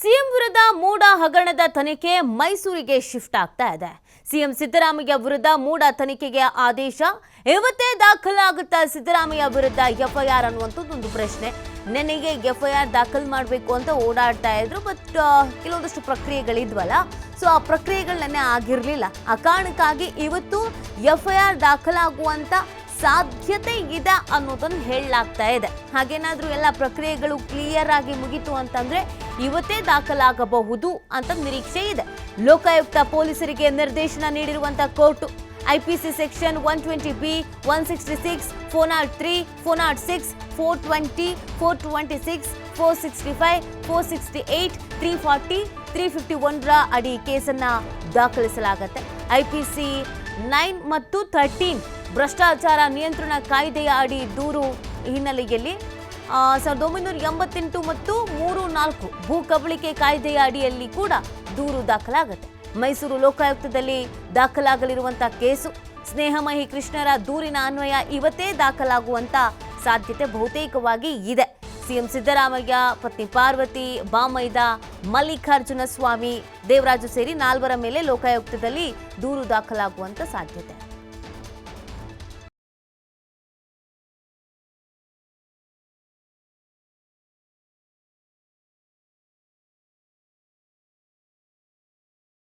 CM ವಿರುದ್ಧ ಮೂಡ ಹಗರಣದ ತನಿಖೆ ಮೈಸೂರಿಗೆ ಶಿಫ್ಟ್ ಆಗ್ತಾ ಇದೆ. ಸಿಎಂ ಸಿದ್ದರಾಮಯ್ಯ ವಿರುದ್ಧ ಮೂಡ ತನಿಖೆಗೆ ಆದೇಶ. ಇವತ್ತೇ ದಾಖಲಾಗುತ್ತಾ ಸಿದ್ದರಾಮಯ್ಯ ವಿರುದ್ಧ ಎಫ್ಐಆರ್ ಅನ್ನುವಂಥದ್ದೊಂದು ಪ್ರಶ್ನೆ. ನೆನೆಗೆ ಎಫ್ಐಆರ್ ದಾಖಲು ಮಾಡಬೇಕು ಅಂತ ಓಡಾಡ್ತಾ ಇದ್ರು, ಬಟ್ ಕೆಲವೊಂದಷ್ಟು ಪ್ರಕ್ರಿಯೆಗಳಿದ್ವಲ್ಲ, ಸೊ ಆ ಪ್ರಕ್ರಿಯೆಗಳು ನೆನ್ನೆ ಆಗಿರಲಿಲ್ಲ. ಆ ಕಾರಣಕ್ಕಾಗಿ ಇವತ್ತು ಎಫ್ಐಆರ್ ದಾಖಲಾಗುವಂತ ಸಾಧ್ಯತೆ ಇದೆ ಅನ್ನೋದನ್ನು ಹೇಳಲಾಗ್ತಾ ಇದೆ. ಹಾಗೇನಾದರೂ ಎಲ್ಲ ಪ್ರಕ್ರಿಯೆಗಳು ಕ್ಲಿಯರ್ ಆಗಿ ಮುಗೀತು ಅಂತಂದ್ರೆ ಇವತ್ತೇ ದಾಖಲಾಗಬಹುದು ಅಂತ ನಿರೀಕ್ಷೆ ಇದೆ. ಲೋಕಾಯುಕ್ತ ಪೊಲೀಸರಿಗೆ ನಿರ್ದೇಶನ ನೀಡಿರುವಂತ court IPC section one twenty B one sixty six four nought three four nought six four twenty four twenty six four sixty five four sixty eight three forty three fifty ಒನ್ರ ಅಡಿ ಕೇಸನ್ನು ದಾಖಲಿಸಲಾಗುತ್ತೆ. ಐ ಪಿ ಸಿ ನೈನ್ ಮತ್ತು thirteen ಭ್ರಷ್ಟಾಚಾರ ನಿಯಂತ್ರಣ ಕಾಯ್ದೆಯ ಅಡಿ ದೂರು ಹಿನ್ನೆಲೆಯಲ್ಲಿ ಸಾವಿರದ ಒಂಬೈನೂರ ಎಂಬತ್ತೆಂಟು ಮತ್ತು ಮೂರು ನಾಲ್ಕು ಭೂ ಕಬಳಿಕೆ ಕಾಯ್ದೆಯ ಅಡಿಯಲ್ಲಿ ಕೂಡ ದೂರು ದಾಖಲಾಗುತ್ತೆ. ಮೈಸೂರು ಲೋಕಾಯುಕ್ತದಲ್ಲಿ ದಾಖಲಾಗಲಿರುವಂತಹ ಕೇಸು, ಸ್ನೇಹಮಹಿ ಕೃಷ್ಣರ ದೂರಿನ ಅನ್ವಯ ಇವತ್ತೇ ದಾಖಲಾಗುವಂತ ಸಾಧ್ಯತೆ ಬಹುತೇಕವಾಗಿ ಇದೆ. ಸಿಎಂ ಸಿದ್ದರಾಮಯ್ಯ, ಪತ್ನಿ ಪಾರ್ವತಿ, ಬಾಮೈದ, ಮಲ್ಲಿಕಾರ್ಜುನ ಸ್ವಾಮಿ, ದೇವರಾಜು ಸೇರಿ ನಾಲ್ವರ ಮೇಲೆ ಲೋಕಾಯುಕ್ತದಲ್ಲಿ ದೂರು ದಾಖಲಾಗುವಂತ ಸಾಧ್ಯತೆ.